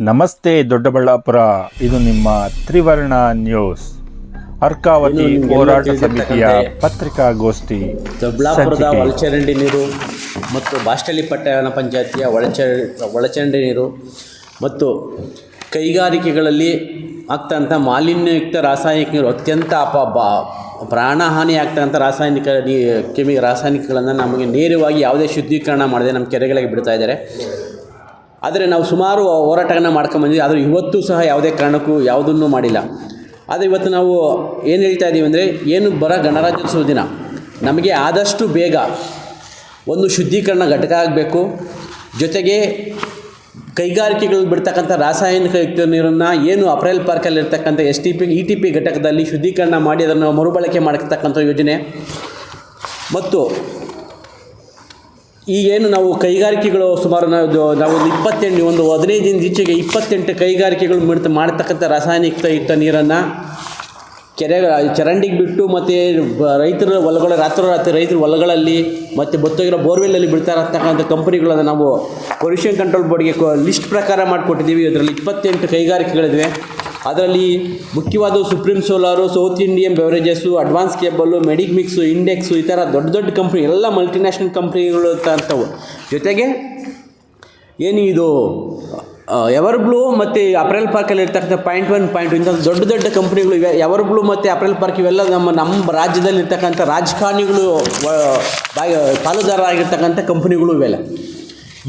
ನಮಸ್ತೆ ದೊಡ್ಡಬಳ್ಳಾಪುರ. ಇದು ನಿಮ್ಮ ತ್ರಿವರ್ಣ ನ್ಯೂಸ್. ಅರ್ಕಾವತಿ ಹೋರಾಟ ಸಮಿತಿಯ ಪತ್ರಿಕಾಗೋಷ್ಠಿ ದೊಡ್ಡಬಳ್ಳಾಪುರದ. ಒಳಚರಂಡಿ ನೀರು ಮತ್ತು ಬಾಷ್ಟಳ್ಳಿ ಪಟ್ಟಣ ಪಂಚಾಯತಿಯ ಒಳಚ ಒಳಚರಂಡಿ ನೀರು ಮತ್ತು ಕೈಗಾರಿಕೆಗಳಲ್ಲಿ ಆಗ್ತಂಥ ಮಾಲಿನ್ಯಯುಕ್ತ ರಾಸಾಯನಿಕ ನೀರು ಅತ್ಯಂತ ಅಪ ಬ- ಪ್ರಾಣಹಾನಿ ಆಗ್ತಕ್ಕಂಥ ರಾಸಾಯನಿಕ ನೀ ಕೆಮಿ ರಾಸಾಯನಿಕಗಳನ್ನು ನಮಗೆ ನೇರವಾಗಿ ಯಾವುದೇ ಶುದ್ಧೀಕರಣ ಮಾಡದೆ ನಮ್ಮ ಕೆರೆಗಳಿಗೆ ಬಿಡ್ತಾ ಇದ್ದಾರೆ. ಆದರೆ ನಾವು ಸುಮಾರು ಹೋರಾಟಗಳನ್ನ ಮಾಡ್ಕೊಂಬಂದಿದ್ದೀವಿ ಆದರೆ ಇವತ್ತು ಸಹ ಯಾವುದೇ ಕಾರಣಕ್ಕೂ ಯಾವುದನ್ನು ಮಾಡಿಲ್ಲ. ಆದರೆ ಇವತ್ತು ನಾವು ಏನು ಹೇಳ್ತಾ ಇದ್ದೀವಿ ಅಂದರೆ, ಏನು ಬರ ಗಣರಾಜ್ಯೋತ್ಸವ ದಿನ. ನಮಗೆ ಆದಷ್ಟು ಬೇಗ ಒಂದು ಶುದ್ಧೀಕರಣ ಘಟಕ ಆಗಬೇಕು. ಜೊತೆಗೆ ಕೈಗಾರಿಕೆಗಳು ಬಿಡ್ತಕ್ಕಂಥ ರಾಸಾಯನಿಕ ಯುಕ್ತ ನೀರನ್ನು ಏನು ಅಪ್ರೈಲ್ ಪಾರ್ಕಲ್ಲಿ ಇರ್ತಕ್ಕಂಥ S T P E T P ಘಟಕದಲ್ಲಿ ಶುದ್ಧೀಕರಣ ಮಾಡಿ ಅದನ್ನು ಮರುಬಳಕೆ ಮಾಡತಕ್ಕಂಥ ಯೋಜನೆ. ಮತ್ತು ಈಗೇನು ನಾವು ಕೈಗಾರಿಕೆಗಳು ಸುಮಾರು ನಾವು ನಾವು ಒಂದು ಇಪ್ಪತ್ತೆಂಟು ಒಂದು ಹದಿನೈದು ದಿನದ ಈಚೆಗೆ ಇಪ್ಪತ್ತೆಂಟು ಕೈಗಾರಿಕೆಗಳು ಮಿಡ್ತ ಮಾಡ್ತಕ್ಕಂಥ ರಾಸಾಯನಿಕ ಇಟ್ಟ ನೀರನ್ನು ಕೆರೆ, ಚರಂಡಿಗೆ ಬಿಟ್ಟು ಮತ್ತು ರೈತರ ಹೊಲಗಳ ರಾತ್ರೋರಾತ್ರಿ ರೈತರ ಹೊಲಗಳಲ್ಲಿ ಮತ್ತು ಬತ್ತೋಗಿರೋ ಬೋರ್ವೆಲ್ಲಲ್ಲಿ ಬಿಡ್ತಾ ಇರತಕ್ಕಂಥ ಕಂಪ್ನಿಗಳನ್ನು ನಾವು ಪೊಲ್ಯೂಷನ್ ಕಂಟ್ರೋಲ್ ಬೋರ್ಡ್ಗೆ ಲಿಸ್ಟ್ ಪ್ರಕಾರ ಮಾಡಿಕೊಟ್ಟಿದ್ದೀವಿ. ಅದರಲ್ಲಿ ಇಪ್ಪತ್ತೆಂಟು ಕೈಗಾರಿಕೆಗಳಿವೆ. ಅದರಲ್ಲಿ ಮುಖ್ಯವಾದ supreme solar south Indian beverages advance cable medic mix index ಈ ಥರ ದೊಡ್ಡ ದೊಡ್ಡ ಕಂಪ್ನಿ ಎಲ್ಲ ಮಲ್ಟಿನ್ಯಾಷನಲ್ ಕಂಪ್ನಿಗಳು ಅಂತವು. ಜೊತೆಗೆ ಏನು ಇದು ಎವರ್ ಬ್ಲೂ ಮತ್ತು ಅಪ್ರೆಲ್ ಪಾರ್ಕಲ್ಲಿ ಇರ್ತಕ್ಕಂಥ ಪಾಯಿಂಟ್ ಒನ್ ಪಾಯಿಂಟ್ ಇಂಥ ದೊಡ್ಡ ದೊಡ್ಡ ಕಂಪ್ನಿಗಳು ಇವೆ. ಎವರ್ ಬ್ಲೂ ಮತ್ತು ಅಪ್ರೆಲ್ ಪಾರ್ಕ್ ಇವೆಲ್ಲ ನಮ್ಮ ನಮ್ಮ ರಾಜ್ಯದಲ್ಲಿ ಇರ್ತಕ್ಕಂಥ ರಾಜಕಾರಣಿಗಳು ಬಾಯ್, ಪಾಲುದಾರರಾಗಿರ್ತಕ್ಕಂಥ ಕಂಪ್ನಿಗಳು ಇವೆಲ್ಲ.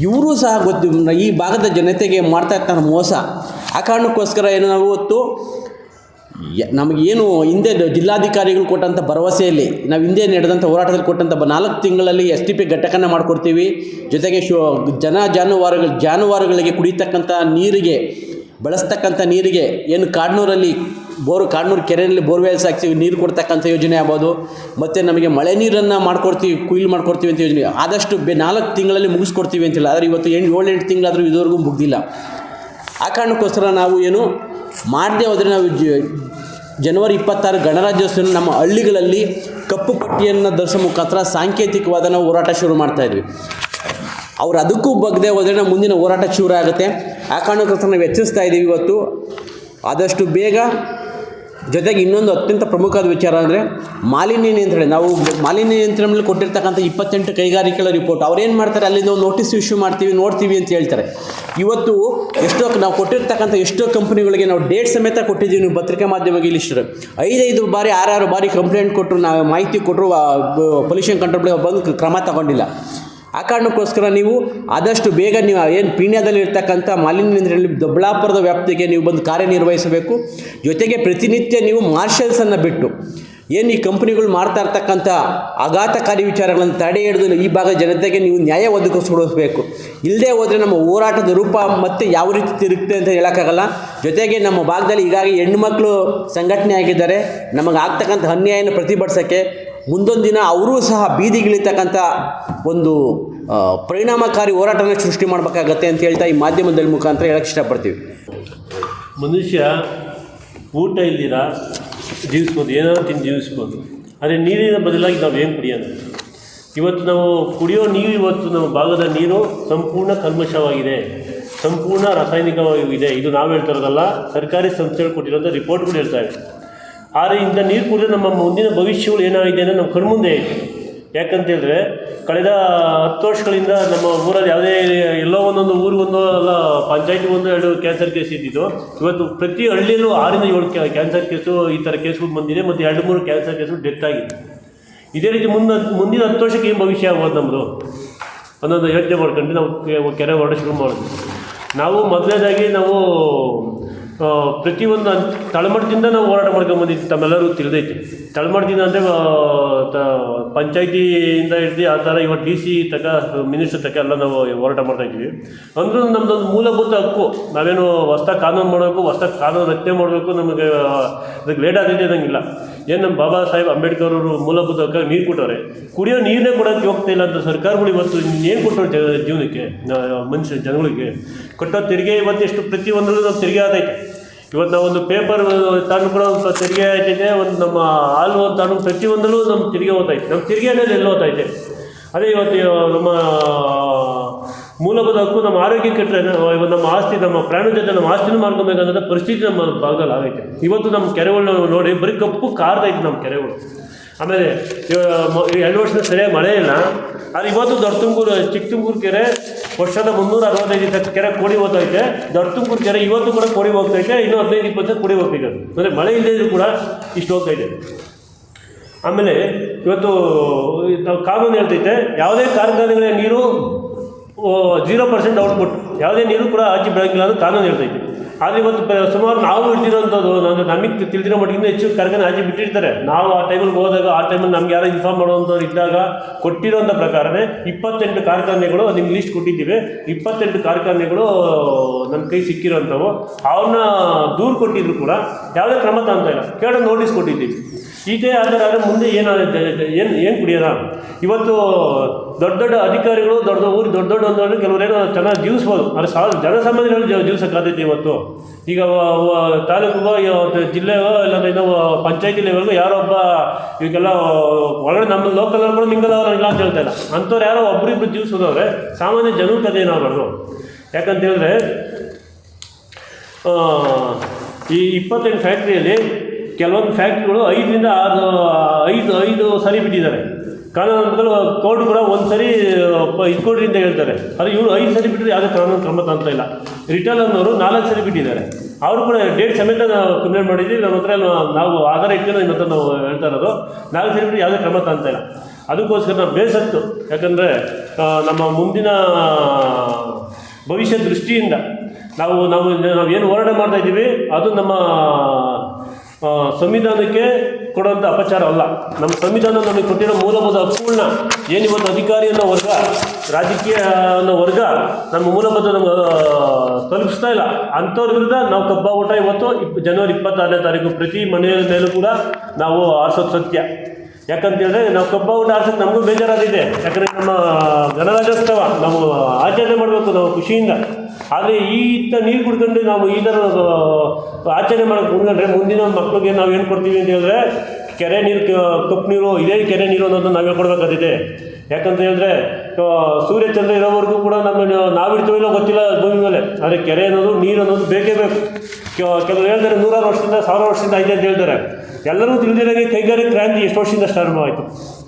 ಇವರು ಸಹ ಗೊತ್ತು ಈ ಭಾಗದ ಜನತೆಗೆ ಮಾಡ್ತಾ ಮೋಸ. ಆ ಕಾರಣಕ್ಕೋಸ್ಕರ ಏನು ನಾವು ಇವತ್ತು ನಮಗೇನು ಹಿಂದೆ ಜಿಲ್ಲಾಧಿಕಾರಿಗಳು ಕೊಟ್ಟಂಥ ಭರವಸೆಯಲ್ಲಿ, ನಾವು ಹಿಂದೆ ನಡೆದಂಥ ಹೋರಾಟದಲ್ಲಿ ಕೊಟ್ಟಂಥ ನಾಲ್ಕು ತಿಂಗಳಲ್ಲಿ ಎಸ್ ಟಿ ಪಿ ಘಟಕನ ಮಾಡಿಕೊಡ್ತೀವಿ. ಜೊತೆಗೆ ಶು ಜನ ಜಾನುವಾರುಗಳು ಜಾನುವಾರುಗಳಿಗೆ ಕುಡಿತಕ್ಕಂಥ ನೀರಿಗೆ ಬಳಸ್ತಕ್ಕಂಥ ನೀರಿಗೆ ಏನು ಕಾಡ್ನೂರಲ್ಲಿ ಬೋರು ಕಾಡ್ನೂರು ಕೆರೆಯಲ್ಲಿ ಬೋರ್ವೆಲ್ಸ್ ಹಾಕ್ತೀವಿ, ನೀರು ಕೊಡ್ತಕ್ಕಂಥ ಯೋಜನೆ ಆಗ್ಬೋದು. ಮತ್ತು ನಮಗೆ ಮಳೆ ನೀರನ್ನು ಮಾಡ್ಕೊಡ್ತೀವಿ, ಕುಯ್ಲು ಮಾಡ್ಕೊಡ್ತೀವಿ ಅಂತ ಯೋಜನೆ. ಆದಷ್ಟು ಬೆ ನಾಲ್ಕು ತಿಂಗಳಲ್ಲಿ ಮುಗಿಸ್ಕೊಡ್ತೀವಿ ಅಂತಿಲ್ಲ. ಆದರೆ ಇವತ್ತು ಎಂಟು, ಏಳು, ಎಂಟು ತಿಂಗಳಾದರೂ ಇದುವರೆಗೂ ಮುಗ್ದಿಲ್ಲ. ಆ ಕಾರಣಕ್ಕೋಸ್ಕರ ನಾವು ಏನು ಮಾಡದೆ ಹೋದರೆ ನಾವು ಜನವರಿ ಇಪ್ಪತ್ತಾರು ಗಣರಾಜ್ಯೋತ್ಸವ ನಮ್ಮ ಹಳ್ಳಿಗಳಲ್ಲಿ ಕಪ್ಪು ಪಟ್ಟಿಯನ್ನು ಧರಿಸೋ ಮುಖಾಂತರ ಸಾಂಕೇತಿಕವಾದ ನಾವು ಹೋರಾಟ ಶುರು ಮಾಡ್ತಾಯಿದ್ವಿ ಅವ್ರು ಅದಕ್ಕೂ ಬಗ್ಗದೆ ಹೋದರೆ ನಮ್ಮ ಮುಂದಿನ ಹೋರಾಟ ಶುರು ಆಗುತ್ತೆ. ಆ ಕಾರಣಕ್ಕೋಸ್ಕರ ನಾವು ಎಚ್ಚರಿಸ್ತಾ ಇದ್ದೀವಿ ಇವತ್ತು. ಆದಷ್ಟು ಬೇಗ ಜೊತೆಗೆ ಇನ್ನೊಂದು ಅತ್ಯಂತ ಪ್ರಮುಖವಾದ ವಿಚಾರ ಅಂದರೆ ಮಾಲಿನ್ಯ ನಿಯಂತ್ರಣ. ನಾವು ಮಾಲಿನ್ಯ ನಿಯಂತ್ರಣ ಮೇಲೆ ಕೊಟ್ಟಿರ್ತಕ್ಕಂಥ ಇಪ್ಪತ್ತೆಂಟು ಕೈಗಾರಿಕೆಗಳ ರಿಪೋರ್ಟ್ ಅವ್ರೇನು ಮಾಡ್ತಾರೆ? ಅಲ್ಲಿಂದ ಒಂದು ನೋಟಿಸ್ ಇಶ್ಯೂ ಮಾಡ್ತೀವಿ, ನೋಡ್ತೀವಿ ಅಂತ ಹೇಳ್ತಾರೆ. ಇವತ್ತು ಎಷ್ಟೋ ನಾವು ಕೊಟ್ಟಿರ್ತಕ್ಕಂಥ ಎಷ್ಟೋ ಕಂಪ್ನಿಗಳಿಗೆ ನಾವು ಡೇಟ್ ಸಮೇತ ಕೊಟ್ಟಿದ್ದೀವಿ. ನೀವು ಪತ್ರಿಕಾ ಮಾಧ್ಯಮಕ್ಕೆ ಇಲ್ಲಿಷ್ಟರು ಐದೈದು ಬಾರಿ, ಆರಾರು ಬಾರಿ ಕಂಪ್ಲೇಂಟ್ ಕೊಟ್ಟರು ನಾವು ಮಾಹಿತಿ ಕೊಟ್ಟರು ಪೊಲ್ಯೂಷನ್ ಕಂಟ್ರೋಲ್ ಬಂದು ಕ್ರಮ ತಗೊಂಡಿಲ್ಲ. ಆ ಕಾರಣಕ್ಕೋಸ್ಕರ ನೀವು ಆದಷ್ಟು ಬೇಗ ನೀವು ಏನು ಪೀಣ್ಯದಲ್ಲಿ ಇರ್ತಕ್ಕಂಥ ಮಾಲಿನ್ಯ ನಿಯಂತ್ರಣದಲ್ಲಿ ದೊಡ್ಡಬಳ್ಳಾಪುರದ ವ್ಯಾಪ್ತಿಗೆ ನೀವು ಬಂದು ಕಾರ್ಯನಿರ್ವಹಿಸಬೇಕು. ಜೊತೆಗೆ ಪ್ರತಿನಿತ್ಯ ನೀವು ಮಾರ್ಷಲ್ಸನ್ನು ಬಿಟ್ಟು ಏನು ಈ ಕಂಪ್ನಿಗಳು ಮಾಡ್ತಾ ಇರ್ತಕ್ಕಂಥ ಆಘಾತಕಾರಿ ವಿಚಾರಗಳನ್ನು ತಡೆ ಹಿಡಿದು ಈ ಭಾಗದ ಜನತೆಗೆ ನೀವು ನ್ಯಾಯ ಒದಗಿಸ್ಕೊಡಿಸ್ಬೇಕು ಇಲ್ಲದೆ ಹೋದರೆ ನಮ್ಮ ಹೋರಾಟದ ರೂಪ ಮತ್ತೆ ಯಾವ ರೀತಿ ತಿರುಗುತ್ತೆ ಅಂತ ಹೇಳೋಕ್ಕಾಗಲ್ಲ. ಜೊತೆಗೆ ನಮ್ಮ ಭಾಗದಲ್ಲಿ ಈಗಾಗಲೇ ಹೆಣ್ಣುಮಕ್ಕಳು ಸಂಘಟನೆ ಆಗಿದ್ದಾರೆ ನಮಗೆ ಆಗ್ತಕ್ಕಂಥ ಅನ್ಯಾಯನ ಪ್ರತಿಭಟಿಸೋಕ್ಕೆ ಮುಂದೊಂದು ದಿನ ಅವರೂ ಸಹ ಬೀದಿಗಿಳಿತಕ್ಕಂಥ ಒಂದು ಪರಿಣಾಮಕಾರಿ ಹೋರಾಟನ ಸೃಷ್ಟಿ ಮಾಡಬೇಕಾಗತ್ತೆ ಅಂತ ಹೇಳ್ತಾ ಈ ಮಾಧ್ಯಮದಲ್ಲಿ ಮುಖಾಂತರ ಹೇಳಕ್ಕೆ ಇಷ್ಟಪಡ್ತೀವಿ. ಮನುಷ್ಯ ಊಟ ಇಲ್ದಿರ, ಜೀವಿಸ್ಬೋದು, ಏನಾದ್ರು ತಿಂದು ಜೀವಿಸ್ಬೋದು. ಆದರೆ ನೀರಿನ ಬದಲಾಗಿ ನಾವು ಏನು ಕುಡಿಯೋದು ಇವತ್ತು ನಾವು ಕುಡಿಯೋ ನೀರು ಇವತ್ತು ನಮ್ಮ ಭಾಗದ ನೀರು ಸಂಪೂರ್ಣ ಕಲ್ಮಶವಾಗಿದೆ. ಸಂಪೂರ್ಣ ರಾಸಾಯನಿಕವಾಗಿದೆ ಇದು ನಾವು ಹೇಳ್ತಾ ಇರೋದಲ್ಲ, ಸರ್ಕಾರಿ ಸಂಸ್ಥೆಗಳು ಕೊಟ್ಟಿರೋಂಥ ರಿಪೋರ್ಟ್ಗಳು ಹೇಳ್ತಾ ಇವೆ. ಇಂಥ ನೀರು ಕುಡಿದ್ರೆ ನಮ್ಮ ಮುಂದಿನ ಭವಿಷ್ಯಗಳು ಏನಾಗಿದೆ ಅಂದರೆ ನಮ್ಮ ಕಣ್ಮುಂದೆ ಇದೆ ಯಾಕಂತ ಹೇಳಿದ್ರೆ, ಕಳೆದ ಹತ್ತು ವರ್ಷಗಳಿಂದ ನಮ್ಮ ಊರಲ್ಲಿ ಯಾವುದೇ ಎಲ್ಲೋ ಒಂದೊಂದು ಊರಿಗೊಂದು ಎಲ್ಲ ಪಂಚಾಯಿತಿ ಒಂದು ಎರಡು ಕ್ಯಾನ್ಸರ್ ಕೇಸ್ ಇದ್ದಿದ್ದು. ಇವತ್ತು ಪ್ರತಿ ಹಳ್ಳಿಯಲ್ಲೂ ಆರಿಂದ ಏಳು ಕ್ಯಾನ್ಸರ್ ಕೇಸು ಈ ಥರ ಕೇಸ್ಗಳು ಬಂದಿದೆ ಮತ್ತು ಎರಡು ಮೂರು ಕ್ಯಾನ್ಸರ್ ಕೇಸು ಡೆತ್ ಆಗಿದೆ ಇದೇ ರೀತಿ ಮುಂದೆ, ಮುಂದಿನ ಹತ್ತು ವರ್ಷಕ್ಕೆ ಏನು ಭವಿಷ್ಯ ಆಗ್ಬೋದು ನಮ್ಮದು ಅನ್ನೋದು ಯೋಚನೆ ಮಾಡ್ಕೊಂಡು ನಾವು ಕೆರೆ ಹೊರಡ ಶುರು ಮಾಡಿದ್ವಿ. ನಾವು ಮೊದಲನೇದಾಗಿ ನಾವು ಪ್ರತಿಯೊಂದು ತಳಮಟ್ಟದಿಂದ ನಾವು ಹೋರಾಟ ಮಾಡ್ಕೊಂಡು ಬಂದಿದ್ದು ತಮ್ಮೆಲ್ಲರೂ ತಿಳಿದೈತೆ. ತಳಮಟ್ಟದಿಂದ ಅಂದರೆ ಪಂಚಾಯಿತಿಯಿಂದ ಹಿಡ್ದು ಆ ಥರ ಇವಾಗ ಡಿ ಸಿ ತಕ, ಮಿನಿಸ್ಟರ್ ತಕ ಎಲ್ಲ ನಾವು ಹೋರಾಟ ಮಾಡ್ತಾ ಇದ್ದೀವಿ. ಅಂದರೂ ನಮ್ಮದೊಂದು ಮೂಲಭೂತ ಹಕ್ಕು. ನಾವೇನು ಹೊಸ್ದಾಗಿ ಕಾನೂನು ಮಾಡಬೇಕು, ಹೊಸ್ದಾಗಿ ಕಾನೂನು ರಚನೆ ಮಾಡಬೇಕು, ನಮಗೆ ಅದಕ್ಕೆ ಲೇಟ್ ಆಗಿದೆ ಅನ್ನಂಗಿಲ್ಲ. ಏನು ನಮ್ಮ ಬಾಬಾ ಸಾಹೇಬ್ ಅಂಬೇಡ್ಕರ್ ಅವರು ಮೂಲಭೂತ ಹಕ್ಕಾಗಿ ನೀರು ಕೊಟ್ಟವ್ರೆ? ಕುಡಿಯೋ ನೀರನ್ನೇ ಕೊಡೋಕ್ಕೆ ಹೋಗ್ತಾ ಇಲ್ಲ ಅಂತ ಸರ್ಕಾರಗಳು ಇವತ್ತು ಏನು ಕೊಟ್ಟರು ಜೀವನಕ್ಕೆ ಮನುಷ್ಯ ಜನಗಳಿಗೆ? ಕೊಟ್ಟೋ ತೆರಿಗೆ ಇವತ್ತು ಎಷ್ಟು ಪ್ರತಿಯೊಂದರಲ್ಲೂ ನಾವು ತೆರಿಗೆ ಆದೈತೆ. ಇವತ್ತು ನಾವು ಒಂದು ಪೇಪರ್ ತಗೊಂಡು ಕೂಡ ಒಂದು ತೆರಿಗೆ ಆಯ್ತೈತೆ, ಒಂದು ನಮ್ಮ ಹಾಲು ತಗೊಂಡು ಪ್ರತಿಯೊಂದರಲ್ಲೂ ನಮ್ಮ ತೆರಿಗೆ ಹೋಗ್ತೈತೆ ನಮ್ಮ ತೆರಿಗೆ ಅನ್ನೋದು ಎಲ್ಲಿ ಹೋಗ್ತೈತೆ ಅದೇ ಇವತ್ತು ನಮ್ಮ ಮೂಲಭೂತ ಹಕ್ಕು ನಮ್ಮ ಆರೋಗ್ಯ ಕೆಟ್ಟರೆ ನಮ್ಮ ಆಸ್ತಿ, ನಮ್ಮ ಪ್ರಾಣ ಜೊತೆ ನಮ್ಮ ಆಸ್ತಿನೂ ಮಾಡ್ಕೊಬೇಕನ್ನೋದ ಪರಿಸ್ಥಿತಿ ನಮ್ಮ ಭಾಗದಲ್ಲಿ ಆಗೈತೆ. ಇವತ್ತು ನಮ್ಮ ಕೆರೆಗಳನ್ನ ನೋಡಿ ಬರೀ ಕಪ್ಪು ಕಾರ್ದೈತೆ ನಮ್ಮ ಕೆರೆಗಳು. ಆಮೇಲೆ ಎರಡು ವರ್ಷದ ಸರಿಯಾಗಿ ಮಳೆ ಇಲ್ಲ. ಆದರೆ ಇವತ್ತು ದೊಡ್ಡ ತುಮಕೂರು ಚಿಕ್ಕ ತುಮಕೂರು ಕೆರೆ ವರ್ಷದ ಮುನ್ನೂರ ಅರವತ್ತೈದು ಕೆರೆ ಕೋಡಿ ಹೋಗ್ತೈತೆ. ದೊಡ್ಡ ತುಮಕೂರು ಕೆರೆ ಇವತ್ತು ಕೂಡ ಕೋಡಿ ಹೋಗ್ತೈತೆ, ಇನ್ನೂ ಹದಿನೈದು ಇಪ್ಪತ್ತು ಕೋಡಿ ಹೋಗ್ತೈತೆ ಅದು. ಅಂದರೆ ಮಳೆ ಇಲ್ಲದೇ ಇದ್ರೂ ಕೂಡ ಇಷ್ಟು ಹೋಗ್ತೈತೆ. ಆಮೇಲೆ ಇವತ್ತು ಕಾನೂನು ಹೇಳ್ತೈತೆ, ಯಾವುದೇ ಕಾರ್ಖಾನೆಗಳ ನೀರು ಜೀರೋ ಪರ್ಸೆಂಟ್ ಔಟ್ಪುಟ್ ಯಾವುದೇ ನೀರು ಕೂಡ ಆಚೆ ಬೆಳಕಿಲ್ಲ ಅಂತ ಕಾನೂನು ಹೇಳ್ತೈತೆ ಆದರೆ ಇವತ್ತು ಸುಮಾರು ನಾವು ಇಟ್ಟಿರೋಂಥದ್ದು ನಾನು ನಮಗೆ ತಿಳಿದಿರೋ ಮಟ್ಟಿಗಿಂತ ಹೆಚ್ಚು ಕಾರ್ಖಾನೆ ಆಚೆ ಬಿಟ್ಟಿರ್ತಾರೆ. ನಾವು ಆ ಟೈಮಲ್ಲಿ ಹೋದಾಗ, ಆ ಟೈಮಲ್ಲಿ ನಮ್ಗೆ ಯಾರೋ ಇನ್ಫಾರ್ಮ್ ಮಾಡುವಂಥವ್ರು ಇದ್ದಾಗ ಕೊಟ್ಟಿರೋಂಥ ಪ್ರಕಾರನೇ ಇಪ್ಪತ್ತೆಂಟು ಕಾರ್ಖಾನೆಗಳು ನಿಮ್ಗೆ ಲಿಸ್ಟ್ ಕೊಟ್ಟಿದ್ದೀವಿ. ಇಪ್ಪತ್ತೆಂಟು ಕಾರ್ಖಾನೆಗಳು ನನ್ನ ಕೈ ಸಿಕ್ಕಿರೋಂಥವು. ಅವ್ರನ್ನ ದೂರು ಕೊಟ್ಟಿದ್ರು ಕೂಡ ಯಾವುದೇ ಕ್ರಮ ತಗೊಂತ ಇಲ್ಲ. ಕೇಳೋ ನೋಟಿಸ್ ಕೊಟ್ಟಿದ್ದೀವಿ. ಇದೇ ಆದರೆ ಆದರೆ ಮುಂದೆ ಏನು ಏನು ಏನು ಕುಡಿಯೋದ? ಇವತ್ತು ದೊಡ್ಡ ದೊಡ್ಡ ಅಧಿಕಾರಿಗಳು, ದೊಡ್ಡ ಊರು, ದೊಡ್ಡ ದೊಡ್ಡ ಒಂದು ಕೆಲವರೇನೋ ಚೆನ್ನಾಗಿ ಜೀವಿಸ್ಬೋದು. ಆದರೆ ಸಾವಿರ ಜನಸಾಮಾನ್ಯರು ಜೀವ ಜೀವಿಸೋಕ್ಕಾದೈತೆ ಇವತ್ತು. ಈಗ ತಾಲೂಕುಗೋ ಜಿಲ್ಲೆಗೋ, ಇಲ್ಲಾಂದ್ರೆ ಇನ್ನೂ ಪಂಚಾಯತಿ ಲೆವೆಲ್ಗೂ ಯಾರೋ ಒಬ್ಬ ಈಗೆಲ್ಲ ಒಳಗಡೆ ನಮ್ಮ ಲೋಕಲ್ ಅವ್ರು ಮಿಂಗಲ್ ಇಲ್ಲ ಅಂತ ಹೇಳ್ತಾ ಇಲ್ಲ. ಅಂಥವ್ರು ಯಾರೋ ಒಬ್ಬರಿಬ್ರು ಜೀವಿಸೋದವ್ರೆ, ಸಾಮಾನ್ಯ ಜನರು ಕಥೆ ಏನಾಗಬಾರ್ದು? ಯಾಕಂತ ಹೇಳಿದ್ರೆ ಈ ಇಪ್ಪತ್ತೆಂಟು ಫ್ಯಾಕ್ಟ್ರಿಯಲ್ಲಿ ಕೆಲವೊಂದು ಫ್ಯಾಕ್ಟ್ರಿಗಳು ಐದರಿಂದ ಆರು, ಐದು ಐದು ಸರಿ ಬಿಟ್ಟಿದ್ದಾರೆ. ಕಾನೂನು ಕೋರ್ಟ್ ಕೂಡ ಒಂದು ಸರಿ ಇಟ್ಕೊಡ್ರಿ ಅಂತ ಹೇಳ್ತಾರೆ. ಆದರೆ ಇವರು ಐದು ಸರಿ ಬಿಟ್ಟರೆ ಯಾವುದೇ ಕಾನೂನು ಕ್ರಮ ತಂತ ಇಲ್ಲ. ರಿಟೇಲ್ ಅನ್ನೋರು ನಾಲ್ಕು ಸರಿ ಬಿಟ್ಟಿದ್ದಾರೆ. ಅವರು ಕೂಡ ಡೇಟ್ ಸಮೇತ ನಾವು ಕಂಪ್ಲೇಂಟ್ ಮಾಡಿದ್ದೀವಿ. ನಮ್ಮ ಹತ್ರ ನಾವು ಆಧಾರ ಇಟ್ಕೊಂಡು ನಿಮ್ಮ ಹತ್ರ ನಾವು ಹೇಳ್ತಾ ಇರೋದು. ನಾಲ್ಕು ಸರಿ ಬಿಟ್ಟು ಯಾವುದೇ ಕ್ರಮ ತಂತ ಇಲ್ಲ. ಅದಕ್ಕೋಸ್ಕರ ನಾವು ಬೇಸತ್ತು. ಯಾಕಂದರೆ ನಮ್ಮ ಮುಂದಿನ ಭವಿಷ್ಯ ದೃಷ್ಟಿಯಿಂದ ನಾವು ನಾವು ನಾವು ಏನು ಹೋರಾಟ ಮಾಡ್ತಾ ಇದ್ದೀವಿ. ಅದು ನಮ್ಮ ಸಂವಿಧಾನಕ್ಕೆ ಕೊಡುವಂಥ ಅಪಚಾರ ಅಲ್ಲ. ನಮ್ಮ ಸಂವಿಧಾನ ನಮಗೆ ಕೊಟ್ಟಿರೋ ಮೂಲಭೂತ ಹಕ್ಕುಗಳನ್ನ ಏನಿವತ್ತು ಅಧಿಕಾರಿ ಅನ್ನೋ ವರ್ಗ, ರಾಜಕೀಯ ಅನ್ನೋ ವರ್ಗ ನಮ್ಮ ಮೂಲಭೂತ ನಮ್ಗೆ ತಲುಪಿಸ್ತಾ ಇಲ್ಲ. ಅಂಥವ್ರ ವಿರುದ್ಧ ನಾವು ಕಬ್ಬ ಊಟ ಇವತ್ತು ಇಪ್ ಜನವರಿ ಇಪ್ಪತ್ತಾರನೇ ತಾರೀಕು ಪ್ರತಿ ಮನೆಯ ಮೇಲೂ ಕೂಡ ನಾವು ಆರಿಸೋದು ಸತ್ಯ. ಯಾಕಂತ ಹೇಳಿದ್ರೆ ನಾವು ಕಬ್ಬ ಊಟ ಆಡ್ಸೋಕೆ ನಮಗೂ ಬೇಜಾರಾಗಿದೆ. ಯಾಕಂದರೆ ನಮ್ಮ ಗಣರಾಜ್ಯೋತ್ಸವ ನಾವು ಆಚರಣೆ ಮಾಡಬೇಕು ನಾವು ಖುಷಿಯಿಂದ. ಆದರೆ ಈ ಇತ್ತ ನೀರು ಕುಡ್ಕೊಂಡು ನಾವು ಈ ಥರ ಆಚರಣೆ ಮಾಡೋಕೆ ಕುಡ್ಕೊಂಡ್ರೆ ಮುಂದಿನ ಮಕ್ಕಳಿಗೆ ನಾವು ಏನು ಕೊಡ್ತೀವಿ ಅಂತ ಹೇಳಿದ್ರೆ ಕೆರೆ ನೀರು ಕಪ್ಪು ನೀರು, ಇದೇ ಕೆರೆ ನೀರು ಅನ್ನೋದು ನಾವು ಹೇಳ್ಕೊಡ್ಬೇಕಾಗಿದೆ ಯಾಕಂತ ಹೇಳಿದ್ರೆ ಸೂರ್ಯ ಚಂದ್ರ ಇರೋವರೆಗೂ ಕೂಡ ನಮ್ಮ ನಾವು ಇಲ್ಲ ಗೊತ್ತಿಲ್ಲ ಭೂಮಿ ಮೇಲೆ. ಆದರೆ ಕೆರೆ ಅನ್ನೋದು ನೀರು ಅನ್ನೋದು ಬೇಕೇ ಬೇಕು. ಕೆಲವರು ಹೇಳ್ತಾರೆ ನೂರಾರು ವರ್ಷದಿಂದ ಸಾವಿರ ವರ್ಷದಿಂದ ಐತೆ ಅಂತ ಹೇಳ್ತಾರೆ. ಎಲ್ಲರೂ ತಿಳಿದಿರೋಂಗೆ ಕೈಗಾರಿಕೆ ಕ್ರಾಂತಿ ಎಷ್ಟು ವರ್ಷದಿಂದ ಆಯಿತು.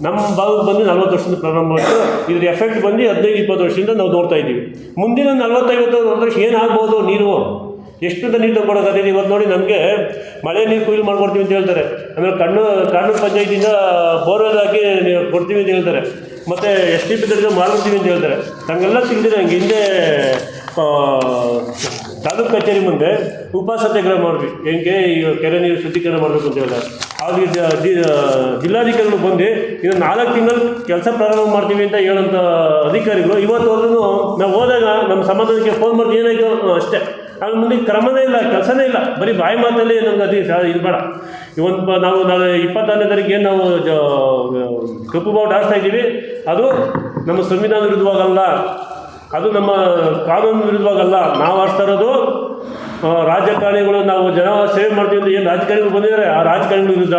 ನಮ್ಮ ಭಾಗಕ್ಕೆ ಬಂದು ನಲ್ವತ್ತು ವರ್ಷದಿಂದ ಪ್ರಾರಂಭ ಆಯಿತು. ಇದ್ರ ಎಫೆಕ್ಟ್ ಬಂದು ಹದಿನೈದು, ಇಪ್ಪತ್ತು ವರ್ಷದಿಂದ ನಾವು ನೋಡ್ತಾ ಇದ್ದೀವಿ. ಮುಂದಿನ ನಲ್ವತ್ತೈವತ್ತು ವರ್ಷ ಏನಾಗ್ಬೋದು ನೀರು ದಿನ ನೀರು ತಗೊಳಕ್ಕಾಗಿದೆ ಇವತ್ತು ನೋಡಿ ನಮಗೆ ಮಳೆ ನೀರು ಕೊಯ್ಲು ಮಾಡ್ಕೊಡ್ತೀವಿ ಅಂತ ಹೇಳ್ತಾರೆ. ಆಮೇಲೆ ಕಣ್ಣು ಕಣ್ಣು ಪಂಚಾಯತಿಯಿಂದ ಬೋರ್ವೆಲ್ ಹಾಕಿ ಕೊಡ್ತೀವಿ ಅಂತ ಹೇಳ್ತಾರೆ. ಮತ್ತು ಎಸ್ ಟಿ ಪಿ ಮಾಡ್ಕೊಡ್ತೀವಿ ಅಂತ ಹೇಳ್ತಾರೆ. ನಮಗೆಲ್ಲ ತಿಳಿದಿದೆ, ಹಂಗೆ ಹಿಂದೆ ತಾಲೂಕು ಕಚೇರಿ ಮುಂದೆ ಉಪ ಸತ್ಯಾಗ್ರಹ ಮಾಡಿದ್ವಿ ಹೆಂಗೆ ಈ ಕೆರೆ ನೀರು ಶುದ್ಧೀಕರಣ ಮಾಡಬೇಕು ಅಂತ ಜ- ಜಿ- ಜಿಲ್ಲಾಧಿಕಾರಿಗಳು ಬಂದು ಇನ್ನು ನಾಲ್ಕು ತಿಂಗಳು ಕೆಲಸ ಪ್ರಾರಂಭ ಮಾಡ್ತೀವಿ ಅಂತ ಹೇಳೋಂಥ ಅಧಿಕಾರಿಗಳು ಇವತ್ತು ಹೋದ್ರೂ ನಾವು ಹೋದಾಗ ನಮ್ಮ ಸಮಾಧಾನಕ್ಕೆ ಫೋನ್ ಮಾಡಿ ಏನಾಯಿತು? ಅಷ್ಟೇ. ಅದ್ರ ಮುಂದೆ ಕ್ರಮನೇ ಇಲ್ಲ, ಕೆಲಸನೇ ಇಲ್ಲ. ಬರೀ ಬಾಯಿ ಮಾತಲ್ಲಿ ನಮ್ಗೆ ಅದು ಇದು ಬೇಡ. ಇವತ್ತು ನಾವು ನಾಳೆ ಇಪ್ಪತ್ತಾರನೇ ತಾರೀಕಿಗೆ ನಾವು ಕಪ್ಪು ಬಾವುಟ ಆಡ್ತಾ ಇದ್ದೀವಿ. ಅದು ನಮ್ಮ ಸಂವಿಧಾನ ವಿರುದ್ಧವಾಗಲ್ಲ. ಅದು ನಮ್ಮ ಕಾನೂನು ವಿರುದ್ಧವಾಗಲ್ಲ. ನಾವು ಆಡ್ತಾ ಇರೋದು ರಾಜಕಾರಣಿಗಳು ನಾವು ಜನ ಸೇವೆ ಮಾಡ್ತೀವಿ ಅಂತ ಏನು ರಾಜಕಾರಣಿಗಳು ಬಂದಿದ್ದಾರೆ? ಆ ರಾಜಕಾರಣಿಗಳು ವಿರುದ್ಧ.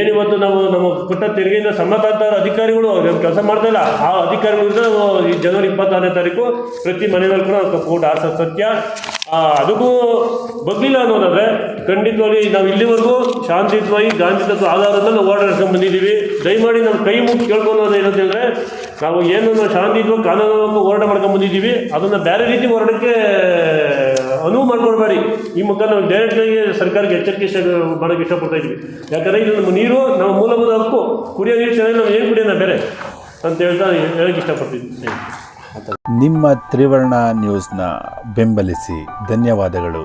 ಏನಿವತ್ತು ನಾವು ನಮ್ಮ ಪುಟ್ಟ ತೆರಿಗೆಯಿಂದ ಸಮ್ಮತ ಇರೋ ಅಧಿಕಾರಿಗಳು ಕೆಲಸ ಮಾಡ್ತಾ ಇಲ್ಲ? ಆ ಅಧಿಕಾರಿಗಳ ವಿರುದ್ಧ ನಾವು ಈ ಜನವರಿ ಇಪ್ಪತ್ತಾರನೇ ತಾರೀಕು ಪ್ರತಿ ಮನೆಯಲ್ಲಿ ಕೂಡ ನಾವು ಕಪ್ಪು ಸತ್ಯ. ಅದಕ್ಕೂ ಬಗ್ಲಿಲ್ಲ ಅನ್ನೋದಾದ್ರೆ ಖಂಡಿತವಾಗಿ ನಾವು ಇಲ್ಲಿವರೆಗೂ ಶಾಂತಿಯುತವಾಗಿ ಗಾಂಧಿ ತತ್ವ ಆಧಾರದ ನಾವು ಹೋರಾಟ ನಡೆಸ್ಕೊಂಡು ಬಂದಿದ್ದೀವಿ. ದಯಮಾಡಿ ನಮ್ಮ ಕೈ ಮುಗಿ ಕೇಳ್ಕೊಳ್ಳೋದು ಏನಂತ ಹೇಳಿದ್ರೆ, ನಾವು ಏನು ಶಾಂತಿಯುತವಾಗಿ ಕಾನೂನು ಹೋರಾಟ ಮಾಡ್ಕೊಂಡು ಬಂದಿದ್ದೀವಿ. ಅದನ್ನು ಬೇರೆ ರೀತಿ ಹೋರಾಟಕ್ಕೆ ಈ ಮುಖ ನಾವು ಡೈರೆಕ್ಟಾಗಿ ಸರ್ಕಾರಕ್ಕೆ ಎಚ್ಚರಿಕೆ ಮಾಡೋಕ್ಕೆ ಇಷ್ಟಪಡ್ತಾ ಇದ್ವಿ. ಯಾಕಂದರೆ ಇದು ನಮ್ಮ ನೀರು, ನಮ್ಮ ಮೂಲಭೂತ ಹಕ್ಕು. ಕುಡಿಯೋ ನೀರು ಚೆನ್ನಾಗಿ ನಾವು ಏನು ಕುಡಿಯೋಣ ಬೇರೆ? ಅಂತ ಹೇಳ್ತಾ ಹೇಳಕ್ಕೆ ಇಷ್ಟಪಡ್ತಿದ್ವಿ ನಿಮ್ಮ ತ್ರಿವರ್ಣ ನ್ಯೂಸ್ನ ಬೆಂಬಲಿಸಿ ಧನ್ಯವಾದಗಳು.